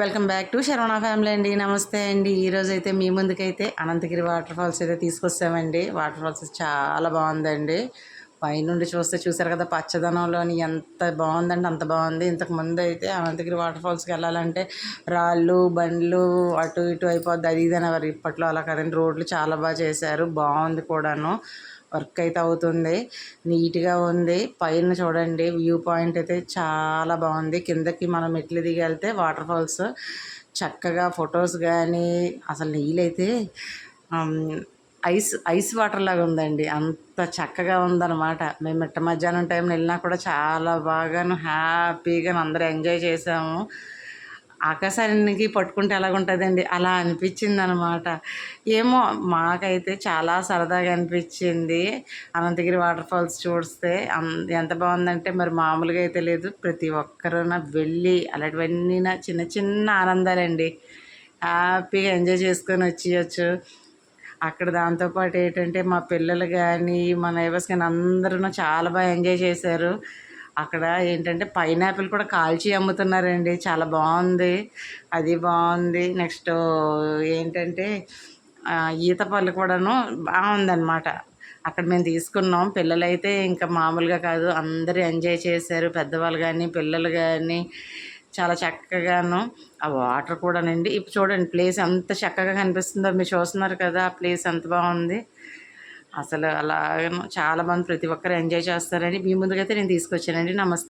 Welcome back to Saravana family అండి. నమస్తే అండి. ఈరోజు అయితే మీ ముందుకైతే అనంతగిరి వాటర్ ఫాల్స్ అయితే తీసుకొస్తామండి. వాటర్ ఫాల్స్ చాలా బాగుందండి. పైనుండి చూస్తే చూసారు కదా పచ్చదనంలోని ఎంత బాగుందండి అంత బాగుంది. ఇంతకు ముందు అయితే అనంతగిరి వాటర్ ఫాల్స్కి వెళ్ళాలంటే రాళ్ళు బండ్లు అటు ఇటు అయిపోద్ది. అది ఇదనేవారు ఇప్పట్లో అలా కదండి. రోడ్లు చాలా బాగా చేశారు. బాగుంది కూడాను. వర్క్ అయితే అవుతుంది. నీట్గా ఉంది. పైన చూడండి వ్యూ పాయింట్ అయితే చాలా బాగుంది. కిందకి మనం మెట్లు దిగి వెళ్తే వాటర్ ఫాల్స్ చక్కగా ఫొటోస్ కానీ అసలు నీళ్ళైతే ఐస్ ఐస్ వాటర్ లాగా ఉందండి. అంత చక్కగా ఉందన్నమాట. మేము మిట్ట మధ్యాహ్నం టైంలో వెళ్ళినా కూడా చాలా బాగాను హ్యాపీగా అందరూ ఎంజాయ్ చేసాము. ఆకాశానికి పట్టుకుంటే ఎలాగుంటుందండి అలా అనిపించింది అనమాట ఏమో మాకైతే చాలా సరదాగా అనిపించింది. అనంతగిరి వాటర్ ఫాల్స్ చూస్తే ఎంత బాగుందంటే మరి మామూలుగా అయితే లేదు. ప్రతి ఒక్కరున వెళ్ళి అలాంటివన్నీ నా చిన్న చిన్న ఆనందాలండి. హ్యాపీగా ఎంజాయ్ చేసుకొని వచ్చేయచ్చు. అక్కడ దాంతోపాటు ఏంటంటే మా పిల్లలు కానీ మా నైబర్స్ కానీ అందరూ చాలా బాగా ఎంజాయ్ చేశారు. అక్కడ ఏంటంటే పైనాపిల్ కూడా కాల్చి అమ్ముతున్నారండి. చాలా బాగుంది. అది బాగుంది. నెక్స్ట్ ఏంటంటే ఈత పళ్ళు కూడాను బాగుందన్నమాట. అక్కడ మేము తీసుకున్నాం. పిల్లలైతే ఇంకా మామూలుగా కాదు. అందరూ ఎంజాయ్ చేశారు. పెద్దవాళ్ళు కానీ పిల్లలు కానీ చాలా చక్కగాను. ఆ వాటర్ కూడానండి. ఇప్పుడు చూడండి ప్లేస్ ఎంత చక్కగా కనిపిస్తుందో మీరు చూస్తున్నారు కదా ఆ ప్లేస్ ఎంత బాగుంది. అసలు అలాగను చాలా మంది ప్రతి ఒక్కరు ఎంజాయ్ చేస్తారని మీ ముందుకైతే నేను తీసుకొచ్చానండి. నమస్తే.